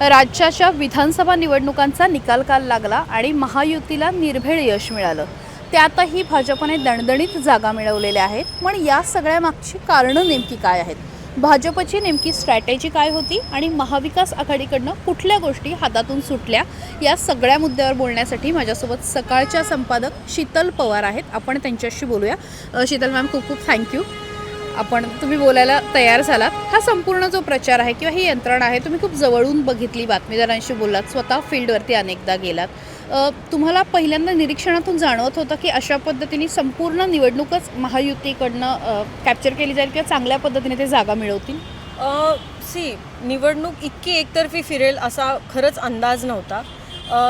राज्याच्या विधानसभा निवडणुकांचा निकाल काल लागला आणि महायुतीला निर्भेळ यश मिळालं. त्यातही भाजपने दणदणीत जागा मिळवलेल्या आहेत. पण या सगळ्या मागची कारणं नेमकी काय आहेत? भाजपची नेमकी स्ट्रॅटेजी काय होती आणि महाविकास आघाडीकडनं कुठल्या गोष्टी हातातून सुटल्या? या सगळ्या मुद्द्यावर बोलण्यासाठी माझ्यासोबत सकाळच्या संपादक शीतल पवार आहेत. आपण त्यांच्याशी बोलूया. शीतल मॅम खूप खूप थँक्यू. आपण तुम्ही बोलायला तयार झालात हा संपूर्ण जो प्रचार आहे किंवा ही यंत्रणा आहे तुम्ही खूप जवळून बघितली बातमीदारांशी बोललात स्वतः फील्डवरती अनेकदा गेलात. तुम्हाला पहिल्यांदा निरीक्षणातून जाणवत होतं की अशा पद्धतीने संपूर्ण निवडणूकच महायुतीकडनं कॅप्चर केली जाईल किंवा चांगल्या पद्धतीने ते जागा मिळवतील? सी निवडणूक इतकी एकतर्फी फिरेल असा खरंच अंदाज नव्हता.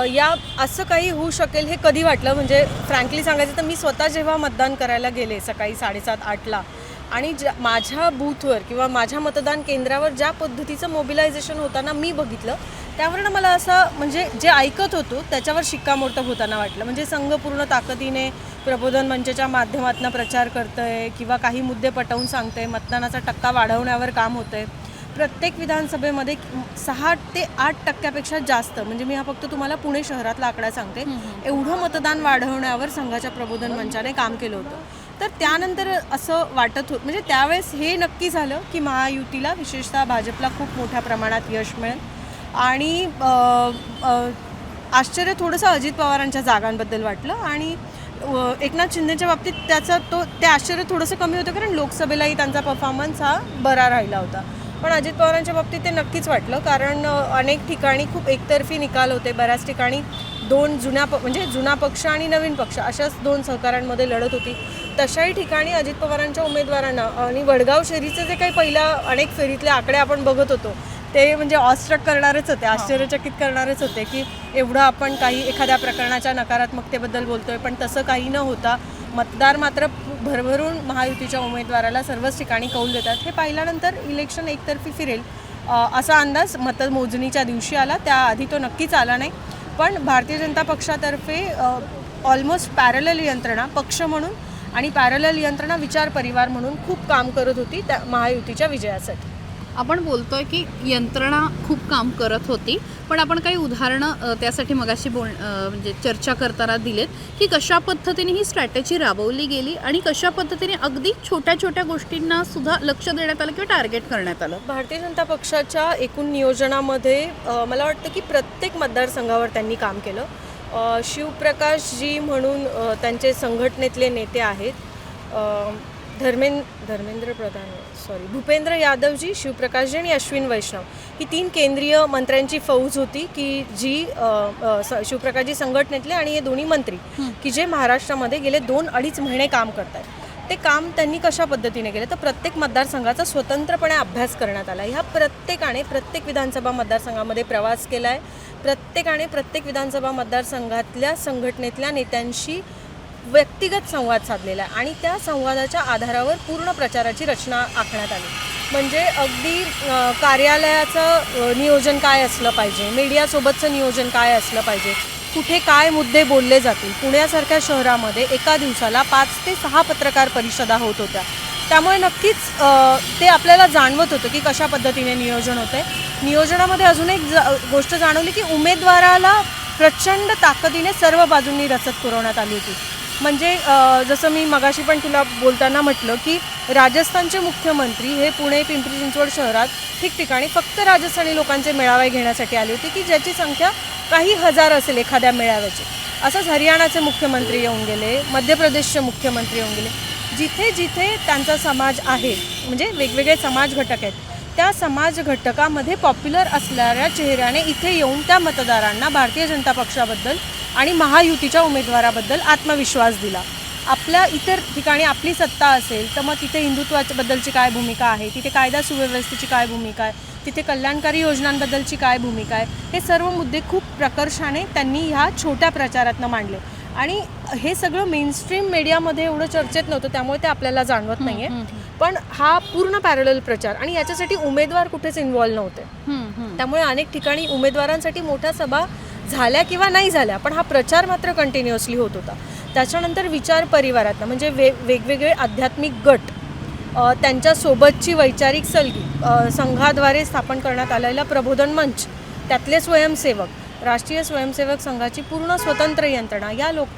या असं काही होऊ शकेल हे कधी वाटलं? म्हणजे फ्रँकली सांगायचं तर मी स्वतः जेव्हा मतदान करायला गेले सकाळी साडेसात आठला आणि ज्या माझ्या बूथवर किंवा माझ्या मतदान केंद्रावर ज्या पद्धतीचं मोबिलायझेशन होताना मी बघितलं त्यावरनं मला असं म्हणजे जे ऐकत होतो त्याच्यावर शिक्कामोर्तब होताना वाटलं. म्हणजे संघ पूर्ण ताकदीने प्रबोधन मंचाच्या माध्यमातून प्रचार करतंय किंवा काही मुद्दे पटवून सांगतंय मतदानाचा टक्का वाढवण्यावर काम होतंय. प्रत्येक विधानसभेमध्ये सहा ते आठ टक्क्यापेक्षा जास्त म्हणजे मी हा फक्त तुम्हाला पुणे शहरातला आकडा सांगते एवढं मतदान वाढवण्यावर संघाच्या प्रबोधन मंचाने काम केलं होतं. तर त्यानंतर असं वाटत होत म्हणजे त्यावेळेस हे नक्की झालं की महायुतीला विशेषतः भाजपला खूप मोठ्या प्रमाणात यश मिळेल. आणि आश्चर्य थोडंसं अजित पवारांच्या जागांबद्दल वाटलं आणि एकनाथ शिंदेच्या बाबतीत त्याचा तो ते आश्चर्य थोडंसं कमी होतं कारण लोकसभेलाही त्यांचा परफॉर्मन्स हा बरा राहिला होता. पण अजित पवारांच्या बाबतीत ते नक्कीच वाटलं कारण अनेक ठिकाणी खूप एकतर्फी निकाल होते. बऱ्याच ठिकाणी दोन जुन्या प म्हणजे जुना पक्ष आणि नवीन पक्ष अशाच दोन सहकारांमध्ये लढत होती. तशाही ठिकाणी अजित पवारांच्या उमेदवारांना आणि वडगाव शहरीचे जे काही पहिल्या अनेक फेरीतले आकडे आपण बघत होतो ते म्हणजे ऑस्ट्रक करणारेच होते आश्चर्यचकित करणारेच होते की एवढं आपण काही एखाद्या प्रकरणाच्या नकारात्मकतेबद्दल बोलतोय पण तसं काही न होता मतदार मात्र भरभरून महायुतीच्या उमेदवाराला सर्वच ठिकाणी कौल देतात. हे पाहिल्यानंतर इलेक्शन एकतर्फी फिरेल. असा अंदाज मतमोजणीच्या दिवशी आला. त्याआधी तो नक्कीच आला नाही. पण भारतीय जनता पक्षातर्फे ऑलमोस्ट पॅरलल यंत्रणा पक्ष म्हणून आणि पॅरलल यंत्रणा विचार परिवार म्हणून खूप काम करत होती त्या महायुतीच्या विजयासाठी. आपण बोलतोय की यंत्रणा खूप काम करत होती पण आपण काही उदाहरणं त्यासाठी मगाशी बोल म्हणजे चर्चा करताना दिलेत की कशा पद्धतीने ही स्ट्रॅटेजी राबवली गेली आणि कशा पद्धतीने अगदी छोट्या छोट्या गोष्टींना सुद्धा लक्ष देण्यात आलं किंवा टार्गेट करण्यात आलं? भारतीय जनता पक्षाच्या एकूण नियोजनामध्ये मला वाटतं की प्रत्येक मतदारसंघावर त्यांनी काम केलं. शिवप्रकाशजी म्हणून त्यांचे संघटनेतले नेते आहेत. अ, धर्मेंद्र प्रधान सॉरी भूपेंद्र यादवजी शिवप्रकाशजी आणि अश्विन वैष्णव ही तीन केंद्रीय मंत्र्यांची फौज होती की जी शिवप्रकाशजी संघटनेतले आणि हे दोन्ही मंत्री की जे महाराष्ट्रामध्ये गेले दोन अडीच महिने काम करतात ते काम त्यांनी कशा पद्धतीने केलं? तर प्रत्येक मतदारसंघाचा स्वतंत्रपणे अभ्यास करण्यात आला. ह्या प्रत्येकाने प्रत्येक विधानसभा मतदारसंघामध्ये प्रवास केला आहे प्रत्येकाने प्रत्येक विधानसभा मतदारसंघातल्या संघटनेतल्या नेत्यांशी व्यक्तिगत संवाद साधलेला आहे आणि त्या संवादाच्या आधारावर पूर्ण प्रचाराची रचना आखण्यात आली. म्हणजे अगदी कार्यालयाचं नियोजन काय असलं पाहिजे? मीडियासोबतचं नियोजन काय असलं पाहिजे? कुठे काय मुद्दे बोलले जातील? पुण्यासारख्या शहरामध्ये एका दिवसाला पाच ते सहा पत्रकार परिषदा होत होत्या. त्यामुळे नक्कीच ते आपल्याला जाणवत होतं की कशा पद्धतीने नियोजन होतं आहे नियोजनामध्ये अजून एक ज गोष्ट जाणवली की उमेदवाराला प्रचंड ताकदीने सर्व बाजूंनी रसद पुरवण्यात आली होती. म्हणजे जसं मी मगाशी पण तुला बोलताना म्हटलं की राजस्थानचे मुख्यमंत्री हे पुणे पिंपरी चिंचवड शहरात ठिकठिकाणी फक्त राजस्थानी लोकांचे मेळावे घेण्यासाठी आले होते की ज्याची संख्या काही हजार असेल एखाद्या मेळाव्याची. असंच हरियाणाचे मुख्यमंत्री येऊन गेले मध्य प्रदेशचे मुख्यमंत्री येऊन गेले. जिथे जिथे त्यांचा समाज आहे म्हणजे वेगवेगळे समाज घटक आहेत त्या समाज घटकामध्ये पॉप्युलर असणाऱ्या चेहऱ्याने इथे येऊन त्या मतदारांना भारतीय जनता पक्षाबद्दल आणि महायुतीच्या उमेदवाराबद्दल आत्मविश्वास दिला. आपल्या इतर ठिकाणी आपली सत्ता असेल तर मग तिथे हिंदुत्वाबद्दलची काय भूमिका आहे? तिथे कायदा सुव्यवस्थेची काय भूमिका आहे? तिथे कल्याणकारी योजनांबद्दलची काय भूमिका आहे? हे सर्व मुद्दे खूप प्रकर्षाने त्यांनी ह्या छोट्या प्रचारातनं मांडले. आणि हे सगळं मेनस्ट्रीम मीडियामध्ये एवढं चर्चेत नव्हतं त्यामुळे ते आपल्याला जाणवत नाही आहे पण हा पूर्ण पॅरल प्रचार. आणि याच्यासाठी उमेदवार कुठेच इन्व्हॉल्व नव्हते. त्यामुळे अनेक ठिकाणी उमेदवारांसाठी मोठ्या सभा झाल्या किंवा नाही झाल्या पण हा प्रचार मात्र कंटिन्युअसली होत होता. त्याच्यानंतर विचार परिवारातनं म्हणजे वे वेगवेगळे आध्यात्मिक गट त्यांच्यासोबतची वैचारिक सलगी संघाद्वारे स्थापन करण्यात आलेला प्रबोधन मंच त्यातले स्वयंसेवक राष्ट्रीय स्वयंसेवक संघाची पूर्ण स्वतंत्र यंत्रणा या लोक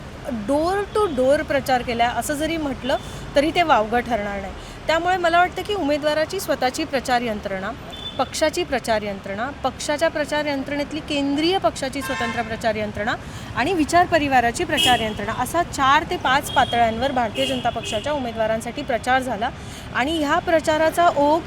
डोर टू डोर प्रचार केला असं जरी म्हटलं तरी ते वावगं ठरणार नाही. त्यामुळे मला वाटतं की उमेदवाराची स्वतःची प्रचार यंत्रणा पक्षाची प्रचार यंत्रणा पक्षाच्या प्रचार यंत्रणेतली केंद्रीय पक्षाची स्वतंत्र प्रचार यंत्रणा आणि विचार परिवाराची प्रचार यंत्रणा असा चार ते पाच पातळ्यांवर भारतीय जनता पक्षाच्या उमेदवारांसाठी प्रचार झाला. आणि ह्या प्रचाराचा ओघ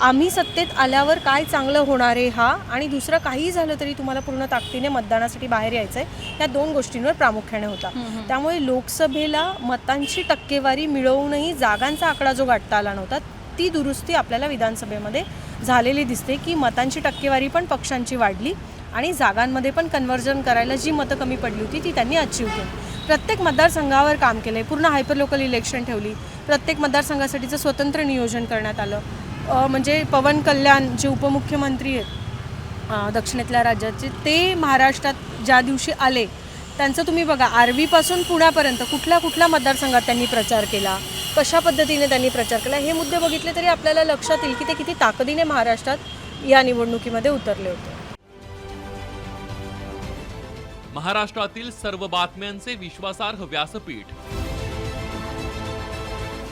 आम्ही सत्तेत आल्यावर काय चांगलं होणार आहे हा? आणि दुसरं काही झालं तरी तुम्हाला पूर्ण ताकदीने मतदानासाठी बाहेर यायचं आहे या दोन गोष्टींवर प्रामुख्याने होता. त्यामुळे लोकसभेला मतांची टक्केवारी मिळवूनही जागांचा आकडा जो गाठता आला नव्हता ती दुरुस्ती आपल्याला विधानसभेमध्ये झालेली दिसते की मतांची टक्केवारी पण पक्षांची वाढली आणि जागांमध्ये पण कन्व्हर्जन करायला जी मतं कमी पडली होती ती त्यांनी अचीव केली. प्रत्येक मतदारसंघावर काम केलं आहे पूर्ण हायपर लोकल इलेक्शन ठेवली. प्रत्येक मतदारसंघासाठीचं स्वतंत्र नियोजन करण्यात आलं. म्हणजे पवन कल्याण जे उपमुख्यमंत्री आहेत दक्षिणेतल्या राज्याचे ते महाराष्ट्रात ज्या दिवशी आले त्यांचं तुम्ही बघा आर्वीपासून पुण्यापर्यंत कुठल्या कुठल्या मतदारसंघात त्यांनी प्रचार केला कशा पद्धतीने त्यांनी प्रचार केला हे मुद्दे बघितले तरी आपल्याला लक्षात येईल की ते किती ताकदीने महाराष्ट्रात या निवडणुकीमध्ये उतरले होते. महाराष्ट्रातील सर्व बातम्यांचे विश्वासार्ह व्यासपीठ